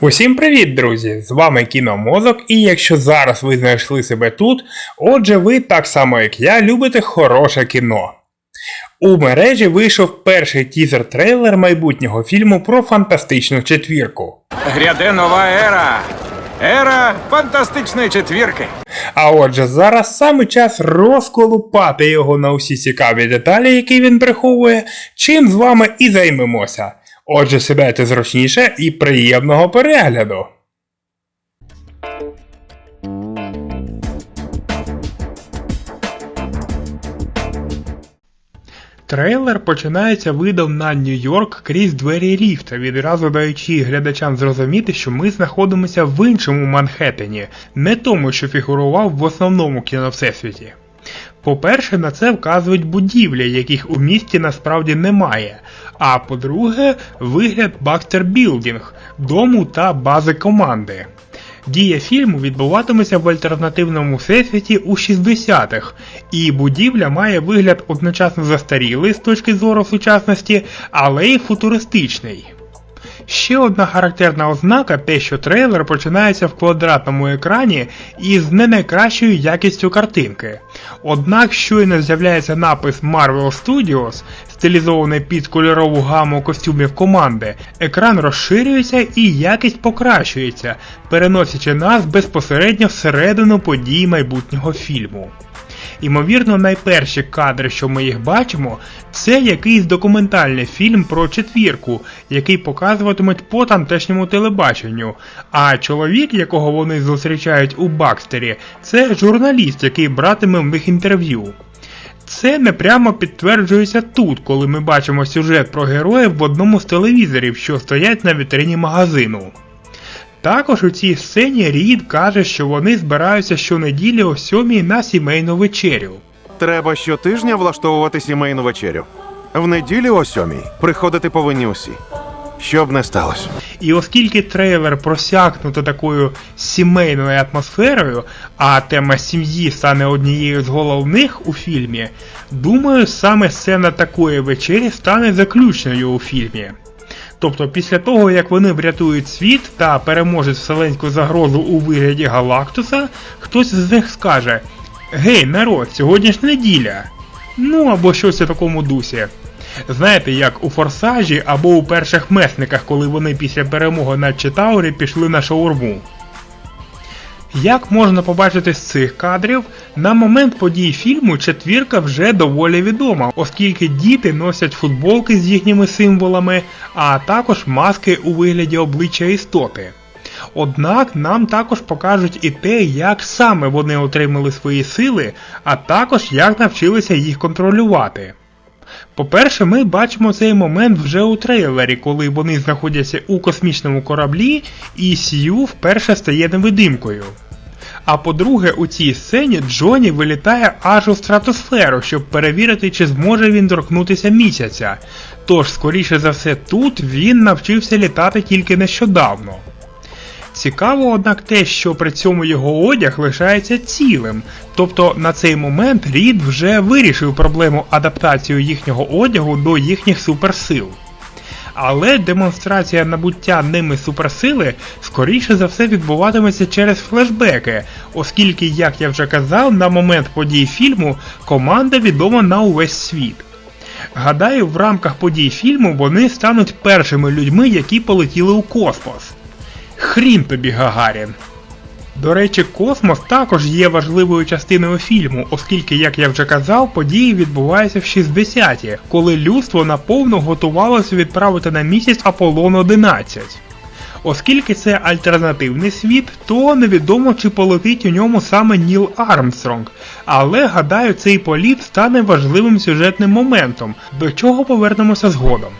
Усім привіт, друзі! З вами Кіномозок, і якщо зараз ви знайшли себе тут, отже, ви так само як я любите хороше кіно. У мережі вийшов перший тізер-трейлер майбутнього фільму про фантастичну четвірку. Гряде нова ера. Ера фантастичної четвірки. А отже, зараз саме час розколупати його на усі цікаві деталі, які він приховує, чим з вами і займемося. Отже, сідайте зручніше і приємного перегляду. Трейлер починається видом на Нью-Йорк крізь двері ліфта, відразу даючи глядачам зрозуміти, що ми знаходимося в іншому Манхеттені, не тому, що фігурував в основному кіновсесвіті. По-перше, на це вказують будівлі, яких у місті насправді немає. А по-друге, вигляд Baxter Building, дому та бази команди. Дія фільму відбуватиметься в альтернативному всесвіті у 60-х, і будівля має вигляд одночасно застарілий з точки зору сучасності, але й футуристичний. Ще одна характерна ознака те, що трейлер починається в квадратному екрані із не найкращою якістю картинки. Однак щойно з'являється напис Marvel Studios, стилізований під кольорову гаму костюмів команди, екран розширюється і якість покращується, переносячи нас безпосередньо всередину подій майбутнього фільму. Імовірно, найперші кадри, що ми їх бачимо, це якийсь документальний фільм про четвірку, який показуватимуть по тамтешньому телебаченню. А чоловік, якого вони зустрічають у Бакстері, це журналіст, який братиме в них інтерв'ю. Це не прямо підтверджується тут, коли ми бачимо сюжет про героїв в одному з телевізорів, що стоять на вітрині магазину. Також у цій сцені Рід каже, що вони збираються щонеділі о сьомій на сімейну вечерю. Треба щотижня влаштовувати сімейну вечерю. В неділю о сьомій приходити повинні усі. Що б не сталося. І оскільки трейлер просякнуто такою сімейною атмосферою, а тема сім'ї стане однією з головних у фільмі, думаю, саме сцена такої вечері стане заключною у фільмі. Тобто після того, як вони врятують світ та переможуть вселенську загрозу у вигляді Галактуса, хтось з них скаже: Гей, народ, сьогодні ж неділя. Ну або щось у такому дусі. Знаєте, як у Форсажі або у перших месниках, коли вони після перемоги над Читаурі пішли на шаурму. Як можна побачити з цих кадрів, на момент подій фільму четвірка вже доволі відома, оскільки діти носять футболки з їхніми символами, а також маски у вигляді обличчя істоти. Однак нам також покажуть і те, як саме вони отримали свої сили, а також як навчилися їх контролювати. По-перше, ми бачимо цей момент вже у трейлері, коли вони знаходяться у космічному кораблі, і Сью вперше стає невидимкою. А по-друге, у цій сцені Джоні вилітає аж у стратосферу, щоб перевірити, чи зможе він торкнутися місяця. Тож, скоріше за все, тут він навчився літати тільки нещодавно. Цікаво, однак, те, що при цьому його одяг лишається цілим, тобто на цей момент Рід вже вирішив проблему адаптації їхнього одягу до їхніх суперсил. Але демонстрація набуття ними суперсили скоріше за все відбуватиметься через флешбеки, оскільки, як я вже казав, на момент подій фільму команда відома на увесь світ. Гадаю, в рамках подій фільму вони стануть першими людьми, які полетіли у космос. Хрін тобі, Гагарін. До речі, космос також є важливою частиною фільму, оскільки, як я вже казав, події відбуваються в 60-ті, коли людство наповну готувалося відправити на місяць Аполлон 11. Оскільки це альтернативний світ, то невідомо чи полетить у ньому саме Ніл Армстронг, але гадаю, цей політ стане важливим сюжетним моментом, до чого повернемося згодом.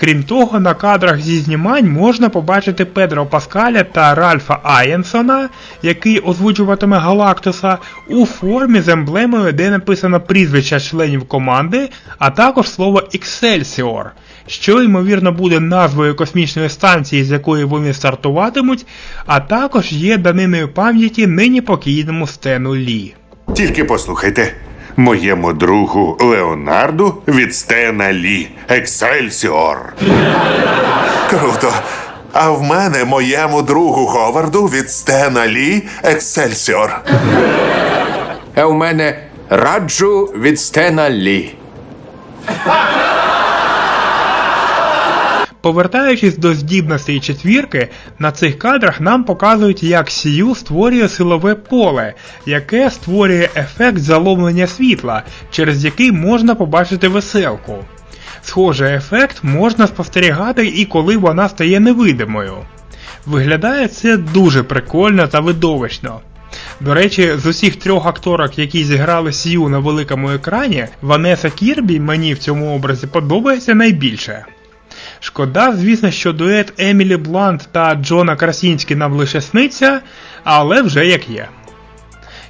Крім того, на кадрах зі знімань можна побачити Педро Паскаля та Ральфа Аєнсона, який озвучуватиме Галактуса, у формі з емблемою, де написано прізвища членів команди, а також слово Excelsior, що ймовірно буде назвою космічної станції, з якої вони стартуватимуть, а також є даниною пам'яті нині покійному Стену Лі. Тільки послухайте. Моєму другу Леонарду від Стена Лі. Ексельсіор. Круто. А в мене моєму другу Говарду від Стена Лі Ексельсіор. А у мене раджу від Стена Лі. Повертаючись до здібностей четвірки, на цих кадрах нам показують, як Сію створює силове поле, яке створює ефект заломлення світла, через який можна побачити веселку. Схожий ефект можна спостерігати і коли вона стає невидимою. Виглядає це дуже прикольно та видовищно. До речі, з усіх трьох акторок, які зіграли Сію на великому екрані, Ванеса Кірбі мені в цьому образі подобається найбільше. Шкода, звісно, що дует Емілі Блант та Джона Красінський нам лише сниться, але вже як є.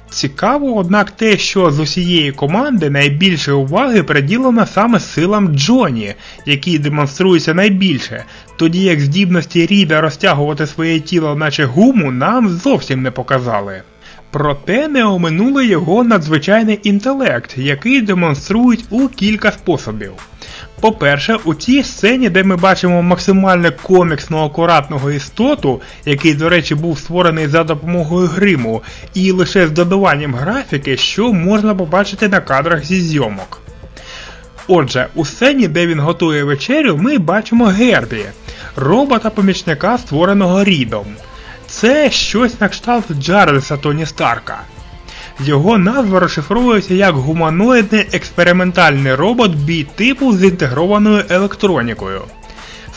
Цікаво, однак, те, що з усієї команди найбільше уваги приділено саме силам Джоні, які демонструються найбільше, тоді як здібності Ріда розтягувати своє тіло, наче гуму, нам зовсім не показали. Проте не оминули його надзвичайний інтелект, який демонструють у кілька способів. По-перше, у цій сцені, де ми бачимо максимально коміксно акуратного істоту, який, до речі, був створений за допомогою гриму, і лише з додаванням графіки, що можна побачити на кадрах зі зйомок. Отже, у сцені, де він готує вечерю, ми бачимо Гербі, робота-помічника, створеного Рідом. Це щось на кшталт Джарвіса Тоні Старка. Його назва розшифровується як гуманоїдний експериментальний робот бій-типу з інтегрованою електронікою.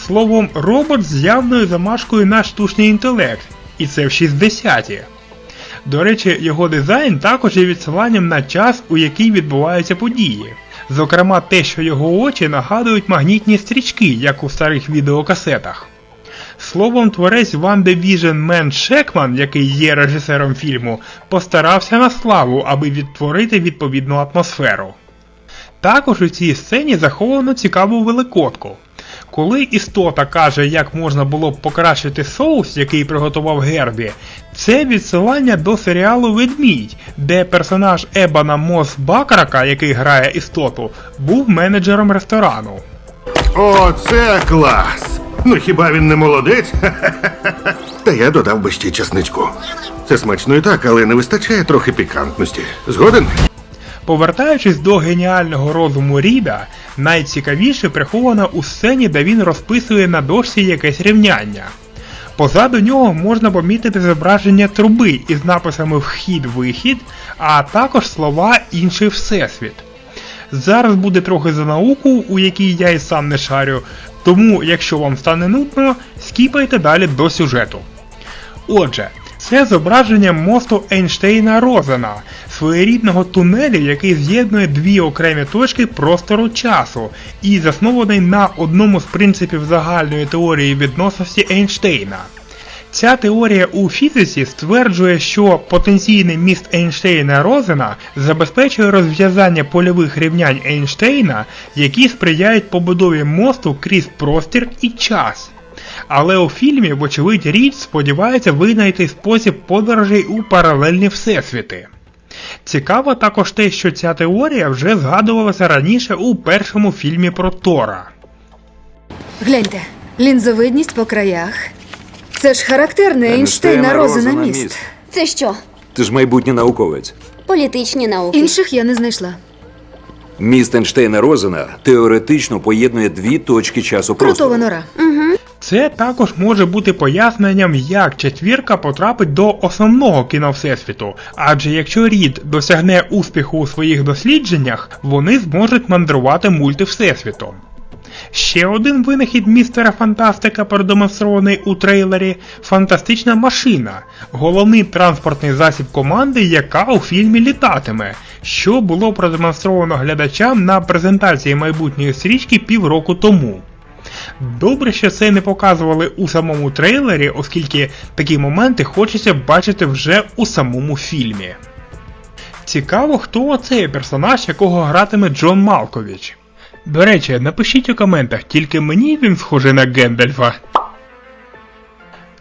Словом, робот з явною замашкою на штучний інтелект, і це в 60-ті. До речі, його дизайн також є відсиланням на час, у який відбуваються події. Зокрема, те, що його очі нагадують магнітні стрічки, як у старих відеокасетах. Словом, творець Ван Division Мен Шекман, який є режисером фільму, постарався на славу, аби відтворити відповідну атмосферу. Також у цій сцені заховано цікаву великодку. Коли істота каже, як можна було б покращити соус, який приготував Гербі, це відсилання до серіалу Ведмідь, де персонаж Ебана Мос Бакрака, який грає істоту, був менеджером ресторану. О, це клас! Ну хіба він не молодець? Та я додав би ще часничку. Це смачно і так, але не вистачає трохи пікантності. Згоден? Повертаючись до геніального розуму Ріда, найцікавіше приховано у сцені, де він розписує на дошці якесь рівняння. Позаду нього можна помітити зображення труби із написами Вхід-вихід, а також слова Інший всесвіт. Зараз буде трохи за науку, у якій я і сам не шарю, тому, якщо вам стане нудно, скіпайте далі до сюжету. Отже, це зображення мосту Ейнштейна Розена, своєрідного тунелю, який з'єднує дві окремі точки простору часу, і заснований на одному з принципів загальної теорії відносності Ейнштейна. Ця теорія у фізиці стверджує, що потенційний міст Ейнштейна Розена забезпечує розв'язання польових рівнянь Ейнштейна, які сприяють побудові мосту крізь простір і час. Але у фільмі, вочевидь, річ сподівається винайти спосіб подорожей у паралельні всесвіти. Цікаво також те, що ця теорія вже згадувалася раніше у першому фільмі про Тора. Гляньте, лінзовидність по краях. Це ж характерний Ейнштейна Розена міст. Це що? Ти ж майбутній науковець. Політичні науки. Інших я не знайшла. Міст Ейнштейна Розена теоретично поєднує дві точки часу Крутова простору. нора. Це також може бути поясненням, як четвірка потрапить до основного кіновсесвіту, адже якщо Рід досягне успіху у своїх дослідженнях, вони зможуть мандрувати мультивсесвітом. Ще один винахід містера Фантастика, продемонстрований у трейлері фантастична машина, головний транспортний засіб команди, яка у фільмі літатиме, що було продемонстровано глядачам на презентації майбутньої стрічки півроку тому. Добре, що це не показували у самому трейлері, оскільки такі моменти хочеться бачити вже у самому фільмі. Цікаво, хто оцей персонаж, якого гратиме Джон Малковіч. До речі, напишіть у коментах, тільки мені він схожий на Гендальфа.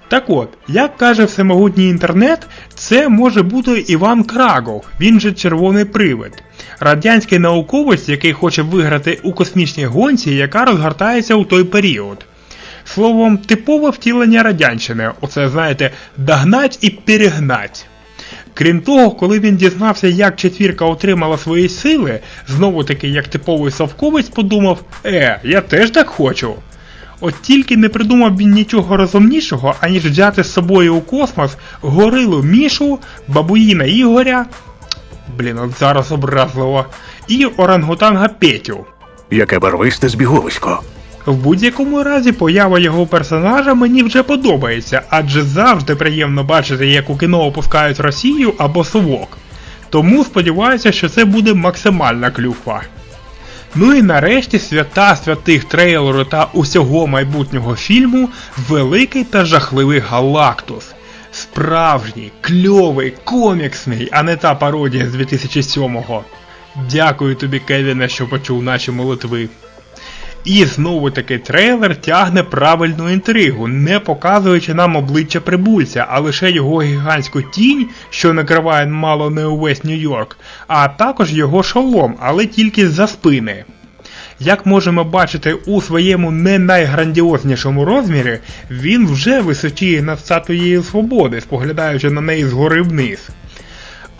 Так от, як каже всемогутній інтернет, це може бути Іван Крагов, він же червоний привид. Радянський науковець, який хоче виграти у космічній гонці, яка розгортається у той період. Словом, типове втілення радянщини. Оце, знаєте, догнать і перегнать. Крім того, коли він дізнався, як четвірка отримала свої сили, знову таки, як типовий совковець, подумав: е, я теж так хочу. От тільки не придумав він нічого розумнішого, аніж взяти з собою у космос горилу Мішу, бабуїна Ігоря. Блін, от зараз образливо. І орангутанга Петю. Яке барвисте збіговисько. В будь-якому разі поява його персонажа мені вже подобається, адже завжди приємно бачити, як у кіно опускають Росію або совок. Тому сподіваюся, що це буде максимальна клюква. Ну і нарешті свята святих трейлеру та усього майбутнього фільму Великий та жахливий Галактус. Справжній, кльовий, коміксний, а не та пародія з 2007-го. Дякую тобі, Кевіне, що почув наші молитви. І знову таки трейлер тягне правильну інтригу, не показуючи нам обличчя прибульця, а лише його гігантську тінь, що накриває мало не увесь Нью-Йорк, а також його шолом, але тільки за спини. Як можемо бачити у своєму не найграндіознішому розмірі, він вже височіє над статуєю свободи, споглядаючи на неї згори вниз.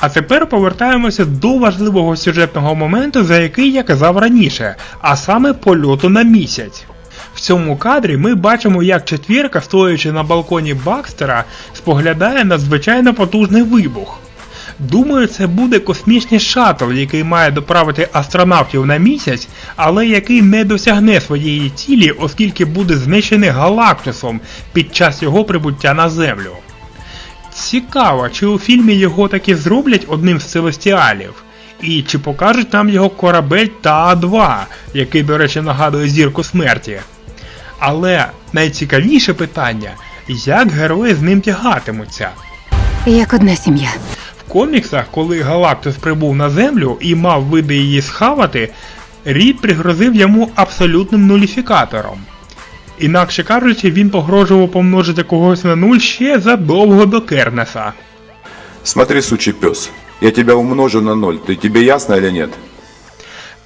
А тепер повертаємося до важливого сюжетного моменту, за який я казав раніше, а саме польоту на місяць. В цьому кадрі ми бачимо, як четвірка, стоячи на балконі Бакстера, споглядає надзвичайно потужний вибух. Думаю, це буде космічний шаттл, який має доправити астронавтів на місяць, але який не досягне своєї цілі, оскільки буде знищений Галактусом під час його прибуття на Землю. Цікаво, чи у фільмі його таки зроблять одним з целестіалів? І чи покажуть нам його корабель Та-2, який, до речі, нагадує зірку смерті. Але найцікавіше питання, як герої з ним тягатимуться? Як одна сім'я. В коміксах, коли Галактус прибув на Землю і мав види її схавати, Рід пригрозив йому абсолютним нуліфікатором. Інакше кажучи, він погрожував помножити когось на нуль ще задовго до Кернеса. Смотри, сучий пес, я тебя умножу на ноль, ты тебе ясно или нет?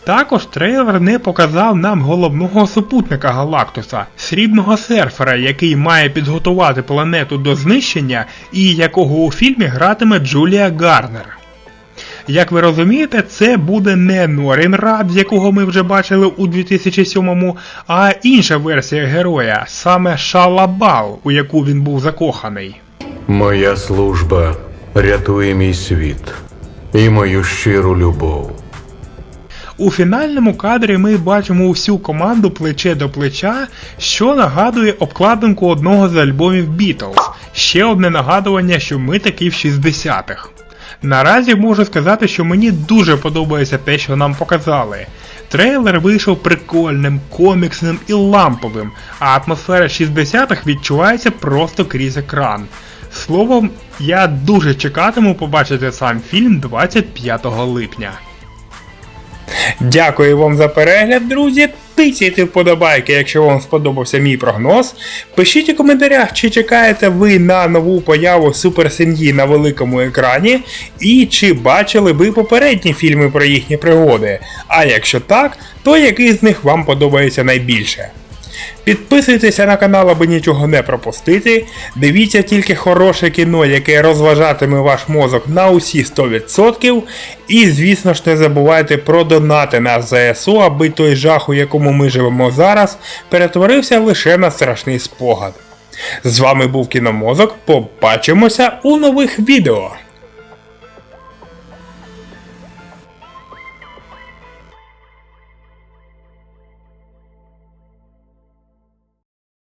Також трейлер не показав нам головного супутника Галактуса, срібного серфера, який має підготувати планету до знищення і якого у фільмі гратиме Джулія Гарнер. Як ви розумієте, це буде не Норін Рад, якого ми вже бачили у 2007-му, а інша версія героя, саме Шалабал, у яку він був закоханий. Моя служба рятує мій світ і мою щиру любов. У фінальному кадрі ми бачимо усю команду плече до плеча, що нагадує обкладинку одного з альбомів Beatles. Ще одне нагадування, що ми таки в 60-х. Наразі можу сказати, що мені дуже подобається те, що нам показали. Трейлер вийшов прикольним, коміксним і ламповим, а атмосфера 60-х відчувається просто крізь екран. Словом, я дуже чекатиму побачити сам фільм 25 липня. Дякую вам за перегляд, друзі. Тисяйте вподобайки, якщо вам сподобався мій прогноз. Пишіть у коментарях, чи чекаєте ви на нову появу суперсім'ї на великому екрані, і чи бачили ви попередні фільми про їхні пригоди. А якщо так, то який з них вам подобається найбільше. Підписуйтеся на канал, аби нічого не пропустити. Дивіться тільки хороше кіно, яке розважатиме ваш мозок на усі 100%. І, звісно ж, не забувайте про донати на ЗСУ, аби той жах, у якому ми живемо зараз, перетворився лише на страшний спогад. З вами був Кіномозок. Побачимося у нових відео.